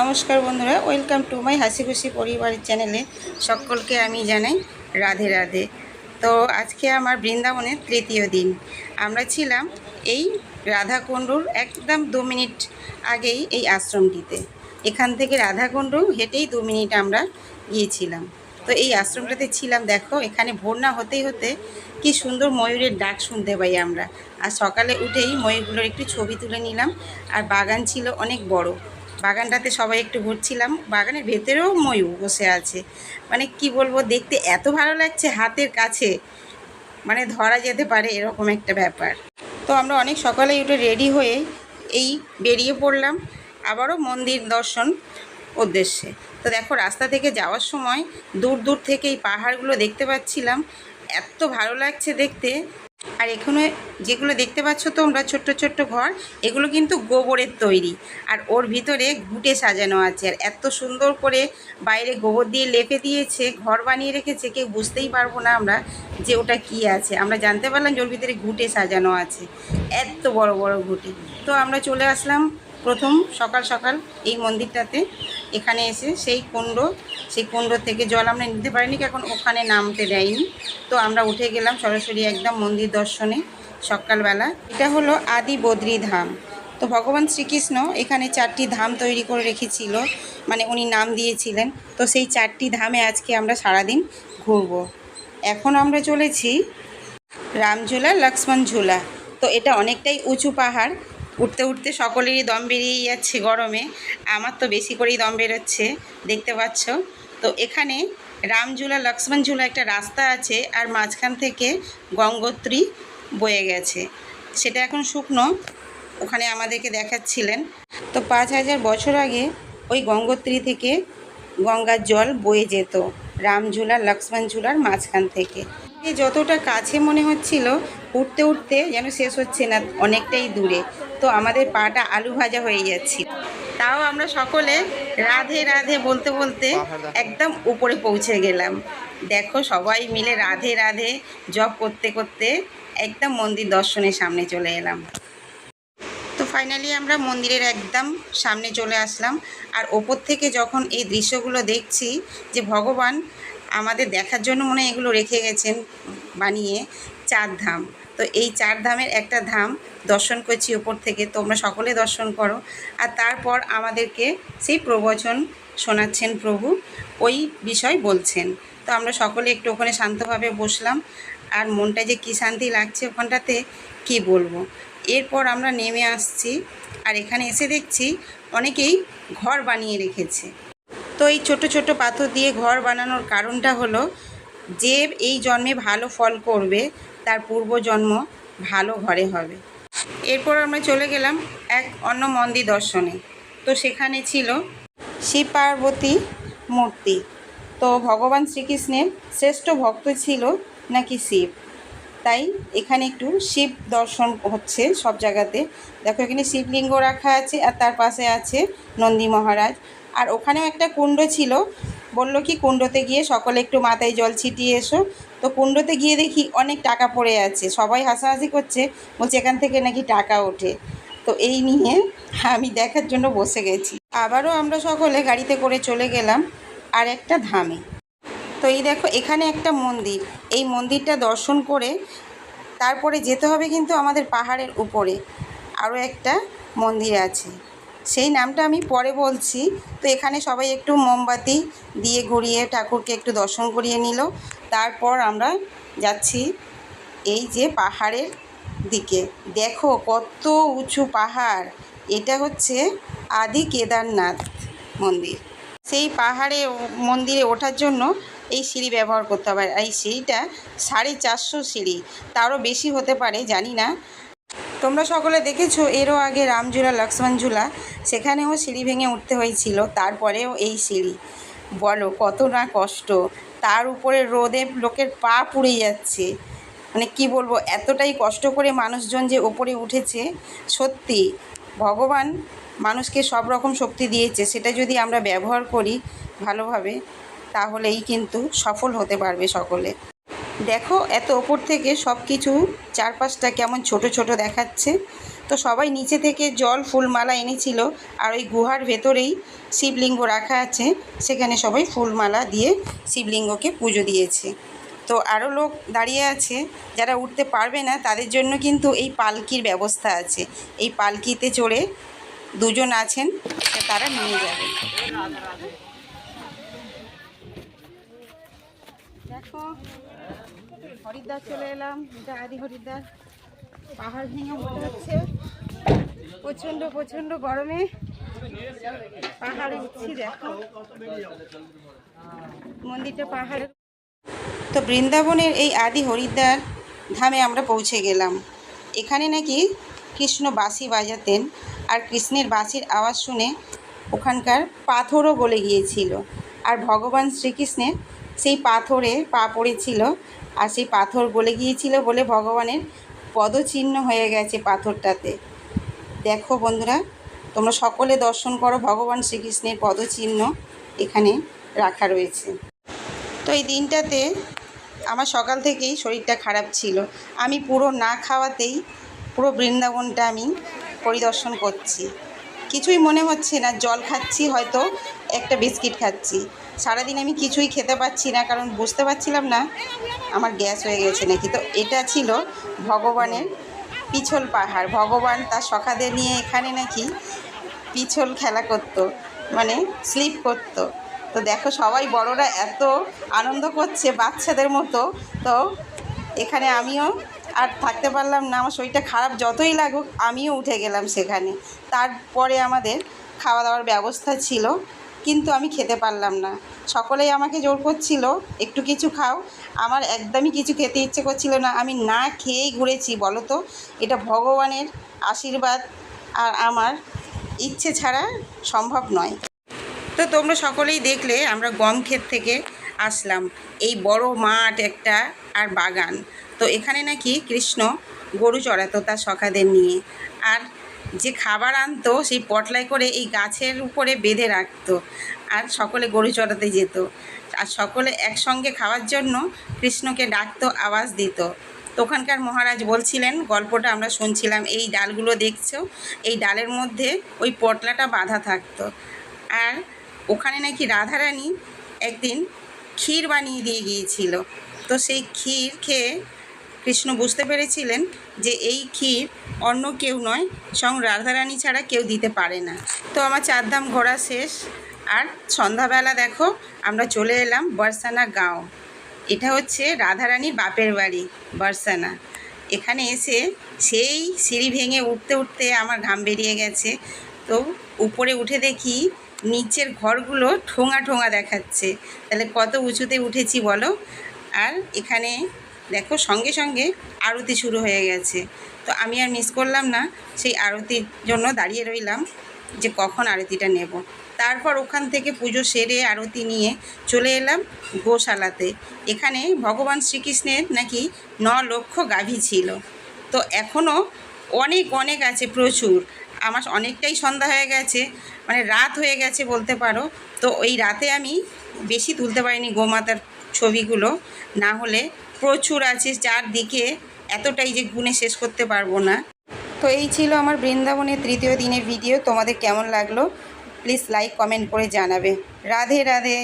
নমস্কার বন্ধুরা welcome to my হাসি খুশি পরিবারের চ্যানেলে সকলকে আমি জানাই রাধে রাধে। তো আজকে আমার বৃন্দাবনের তৃতীয় দিন। আমরা ছিলাম এই রাধাকুণ্ডুর একদম দু মিনিট আগেই এই আশ্রমটিতে। এখান থেকে রাধাকুণ্ডু হেঁটেই দু মিনিট আমরা গিয়েছিলাম। তো এই আশ্রমটাতে ছিলাম, দেখো, এখানে ভোর না হতেই হতে কি সুন্দর ময়ূরের ডাক শুনতে পাই আমরা। আর সকালে উঠেই ময়ূরগুলোর একটু ছবি তুলে নিলাম, আর বাগান ছিল অনেক বড়। বাগানটাতে সবাই একটু ঘুরছিলাম। বাগানের ভেতরেও ময়ূর বসে আছে। মানে কি বলব, দেখতে এত ভালো লাগছে হাতের কাছে। মানে ধরা যেতে পারে এরকম একটা ব্যাপার। তো আমরা অনেক সকালে উঠে রেডি হয়ে এই বেরিয়ে পড়লাম আবারও মন্দির দর্শন উদ্দেশ্যে। তো দেখো, রাস্তা থেকে যাওয়ার সময় দূর দূর থেকে এই পাহাড়গুলো দেখতে পাচ্ছিলাম। এত ভালো লাগছে দেখতে। আর এখানে যেগুলো দেখতে পাচ্ছ তোমরা, ছোট্ট ছোট্ট ঘর, এগুলো কিন্তু গোবরের তৈরি। আর ওর ভিতরে ঘুটে সাজানো আছে। আর এত সুন্দর করে বাইরে গোবর দিয়ে লেপে দিয়েছে, ঘর বানিয়ে রেখেছে, কেউ বুঝতেই পারব না আমরা যে ওটা কি আছে। আমরা জানতে পারলাম যে ওর ভিতরে ঘুটে সাজানো আছে। এত বড় বড় ঘুটে। তো আমরা চলে আসলাম প্রথম সকাল সকাল এই মন্দিরটাতে এখানে এসে সেই কুণ্ড সেই কুণ্ড থেকে জল আমরা নিতে পারিনি এখন ওখানে নামতে দেয়নি। তো আমরা উঠে গেলাম সরাসরি একদম মন্দির দর্শনে সকালবেলা। এটা হলো আদি বদ্রী ধাম। তো ভগবান শ্রীকৃষ্ণ এখানে চারটি ধাম তৈরি করে রেখেছিল মানে উনি নাম দিয়েছিলেন। তো সেই চারটি ধামে আজকে আমরা সারাদিন ঘুরবো। এখন আমরা চলেছি রামঝুলা লক্ষ্মণ ঝুলা তো এটা অনেকটাই উঁচু পাহাড় উঠতে উঠতে সকলেরই দম বেরিয়ে যাচ্ছে গরমে। আমার তো বেশি করেই দম বেরোচ্ছে, দেখতে পাচ্ছ। তো এখানে রামঝুলা লক্ষ্মণ ঝুলা একটা রাস্তা আছে আর মাঝখান থেকে গঙ্গোত্রী বয়ে গেছে। সেটা এখন শুকনো, ওখানে আমাদেরকে দেখাচ্ছিলেন। তো পাঁচ হাজার বছর আগে ওই গঙ্গোত্রী থেকে গঙ্গার জল বয়ে যেত, রামঝুলা লক্ষ্মণ ঝুলার মাঝখান থেকে। যতটা কাছে মনে হচ্ছিল উঠতে উঠতে যেন শেষ হচ্ছে না অনেকটাই দূরে। তো আমাদের পাটা আলু ভাজা হয়ে যাচ্ছিল তাও আমরা সকলে রাধে রাধে বলতে বলতে একদম উপরে পৌঁছে গেলাম। দেখো সবাই মিলে রাধে রাধে জব করতে করতে একদম মন্দির দর্শনের সামনে চলে এলাম। তো ফাইনালি আমরা মন্দিরের একদম সামনে চলে আসলাম। আর ওপর থেকে যখন এই দৃশ্যগুলো দেখছি যে ভগবান আমাদের দেখার জন্য মনে এগুলো রেখে গেছেন বানিয়ে চার ধাম। তো এই চার ধামের একটা ধাম দর্শন করছি ওপর থেকে, তোমরা সকলে দর্শন করো। আর তারপর আমাদেরকে সেই প্রবচন শোনাচ্ছেন প্রভু, ওই বিষয় বলছেন। তো আমরা সকলে একটু ওখানে শান্তভাবে বসলাম। আর মনটা যে কী শান্তি লাগছে ওখানটাতে কি বলব? এরপর আমরা নেমে আসছি আর এখানে এসে দেখছি অনেকেই ঘর বানিয়ে রেখেছে। তো এই ছোট ছোট পাথর দিয়ে ঘর বানানোর কারণটা হলো যে এই জন্মে ভালো ফল করবে, তার পূর্বজন্ম ভালো ঘরে হবে। এরপর আমরা চলে গেলাম এক অন্য মন্দির দর্শনে। তো সেখানে ছিল শিব পার্বতী মূর্তি। তো ভগবান শ্রীকৃষ্ণের শ্রেষ্ঠ ভক্ত ছিল নাকি শিব? তাই এখানে একটু শিব দর্শন হচ্ছে সব জায়গাতে। দেখো এখানে শিবলিঙ্গ রাখা আছে আর তার পাশে আছে নন্দী মহারাজ। আর ওখানেও একটা কুণ্ড ছিল। বলল কি, কুণ্ডতে গিয়ে সকলে একটু মাথায় জল ছিটিয়ে এসো। তো কুণ্ডতে গিয়ে দেখি অনেক টাকা পড়ে আছে। সবাই হাসাহাসি করছে, বলছে এখান থেকে নাকি টাকা ওঠে। তো এই নিয়ে আমি দেখার জন্য বসে গেছি। আবারও আমরা সকলে গাড়িতে করে চলে গেলাম আর একটা ধামে। তো এই দেখো, এখানে একটা মন্দির। এই মন্দিরটা দর্শন করে তারপরে যেতে হবে কিন্তু আমাদের পাহাড়ের উপরে। আরও একটা মন্দির আছে। সেই নামটা আমি পরে বলছি। তো এখানে সবাই একটু মোমবাতি দিয়ে ঘুরিয়ে ঠাকুরকে একটু দর্শন করিয়ে নিল। তারপর আমরা যাচ্ছি এই যে পাহাড়ের দিকে। দেখো কত উঁচু পাহাড়। এটা হচ্ছে আদি কেদারনাথ মন্দির। সেই পাহাড়ে মন্দিরে ওঠার জন্য এই সিঁড়ি ব্যবহার করতে হবে। এই সিঁড়িটা সাড়ে চারশো সিঁড়ি। তারও বেশি হতে পারে, জানি না। তোমরা সকলে দেখেছ, এরও আগে রামঝুলা লক্ষ্মণ ঝুলা সেখানেও সিঁড়ি ভেঙে উঠতে হয়েছিল, তারপরেও এই সিঁড়ি। বলো, কত না কষ্ট। তার উপরে রোদে লোকের পা পুড়ে যাচ্ছে। মানে কি বলব, এতটাই কষ্ট করে মানুষজন যে ওপরে উঠেছে, সত্যি, ভগবান মানুষকে সব রকম শক্তি দিয়েছে, সেটা যদি আমরা ব্যবহার করি ভালোভাবে, তাহলেই কিন্তু সফল হতে পারবে সকলে। দেখো, এত ওপর থেকে সব কিছু চারপাশটা কেমন ছোট ছোট দেখাচ্ছে। তো সবাই নিচে থেকে জল, ফুলমালা এনেছিল আর ওই গুহার ভেতরেই শিবলিঙ্গ রাখা আছে। সেখানে সবাই ফুলমালা দিয়ে শিবলিঙ্গকে পুজো দিয়েছে। তো আরও লোক দাঁড়িয়ে আছে, যারা উঠতে পারবে না, তাদের জন্য কিন্তু এই পালকির ব্যবস্থা আছে। এই পালকিতে চড়ে দুজন আছেন, তারা নিয়ে যাবে। দেখো। হরিদ্বার চলে এলাম, এটা আদি হরিদ্বার। পাহাড় ভেঙে উঠতে হচ্ছে প্রচণ্ড প্রচণ্ড গরমে পাহাড়ে উঠছি, দেখো। মন্দিরটা পাহাড়ে তো বৃন্দাবনের এই আদি হরিদ্বার ধামে আমরা পৌঁছে গেলাম। এখানে নাকি কৃষ্ণ বাঁশি বাজাতেন আর কৃষ্ণের বাঁশির আওয়াজ শুনে ওখানকার পাথরও গলে গিয়েছিল। আর ভগবান শ্রীকৃষ্ণের সেই পাথরে পা পড়েছিল আর সেই পাথর গলে গিয়েছিল বলে ভগবানের পদচিহ্ন হয়ে গেছে পাথরটাতে। দেখো বন্ধুরা, তোমরা সকলে দর্শন করো ভগবান শ্রীকৃষ্ণের পদচিহ্ন এখানে রাখা রয়েছে। তো এই দিনটাতে আমার সকাল থেকেই শরীরটা খারাপ ছিল। আমি পুরো না খাওয়াতেই পুরো বৃন্দাবনটা আমি পরিদর্শন করছি। কিছুই মনে হচ্ছে না, জল খাচ্ছি, হয়তো একটা বিস্কিট খাচ্ছি। সারাদিন আমি কিছুই খেতে পাচ্ছি না, কারণ বুঝতে পারছিলাম না আমার গ্যাস হয়ে গেছে নাকি। তো এটা ছিল ভগবানের পিছল পাহাড়। ভগবান তার সখাদের নিয়ে এখানে নাকি পিছল খেলা করতো মানে স্লিপ করতো। তো দেখো সবাই বড়রা এত আনন্দ করছে বাচ্চাদের মতো। তো এখানে আমিও আর থাকতে পারলাম না, আমার শরীরটা খারাপ যতই লাগুক, আমিও উঠে গেলাম সেখানে। তারপরে আমাদের খাওয়া দাওয়ার ব্যবস্থা ছিল। কিন্তু আমি খেতে পারলাম না। সকলেই আমাকে জোর করছিল, একটু কিছু খাও। আমার একদমই কিছু খেতে ইচ্ছে করছিল না। আমি না খেয়েই ঘুরেছি, বলো তো? এটা ভগবানের আশীর্বাদ আর আমার ইচ্ছে ছাড়া সম্ভব নয়। তো তোমরা সকলেই দেখলে আমরা গম ক্ষেত থেকে আসলাম। এই বড় মাঠ একটা আর বাগান। তো এখানে নাকি কৃষ্ণ গরু চড়াতো তার সখাদের নিয়ে। আর যে খাবার আনতো সেই পটলায় করে এই গাছের উপরে বেঁধে রাখতো আর সকলে গরু চড়াতে যেত। আর সকলে একসঙ্গে খাওয়ার জন্য কৃষ্ণকে ডাকতো, আওয়াজ দিত। তো ওখানকার মহারাজ বলছিলেন, গল্পটা আমরা শুনছিলাম, এই ডালগুলো দেখছ? এই ডালের মধ্যে ওই পটলাটা বাঁধা থাকতো। আর ওখানে নাকি রাধারানী একদিন ক্ষীর বানিয়ে দিয়ে গিয়েছিল। তো সেই ক্ষীর খেয়ে কৃষ্ণ বুঝতে পেরেছিলেন যে এই ক্ষীর অন্য কেউ নয়, স্বয়ং রাধারানী ছাড়া কেউ দিতে পারে না। তো আমার চারধাম ঘোরা শেষ। আর সন্ধ্যাবেলা দেখো, আমরা চলে এলাম বর্ষানা গাঁও। এটা হচ্ছে রাধারানীর বাপের বাড়ি বর্ষানা এখানে এসে সেই সিঁড়ি ভেঙে উঠতে উঠতে আমার ঘাম বেরিয়ে গেছে। তো উপরে উঠে দেখি নিচের ঘরগুলো ঠোঙা ঠোঙা দেখাচ্ছে। তাহলে কত উঁচুতে উঠেছি বলো? আর এখানে দেখো, সঙ্গে সঙ্গে আরতি শুরু হয়ে গেছে। তো আমি আর মিস করলাম না, সেই আরতির জন্য দাঁড়িয়ে রইলাম যে কখন আরতিটা নেব। তারপর ওখান থেকে পুজো সেরে আরতি নিয়ে চলে এলাম গোশালাতে। এখানে ভগবান শ্রীকৃষ্ণের নাকি ন লক্ষ গাভী ছিল। তো এখনও অনেক অনেক আছে, প্রচুর। আমার অনেকটাই সন্ধ্যা হয়ে গেছে মানে রাত হয়ে গেছে বলতে পারো। তো ওই রাতে আমি বেশি তুলতে পারিনি গোমাতার ছবিগুলো, না হলে প্রচুর আছে যার দিকে এতটাই যে গুণে শেষ করতে পারব না। তো এই ছিল আমার বৃন্দাবনের তৃতীয় দিনের ভিডিও তোমাদের কেমন লাগল? প্লিজ লাইক কমেন্ট করে জানাবে। রাধে রাধে।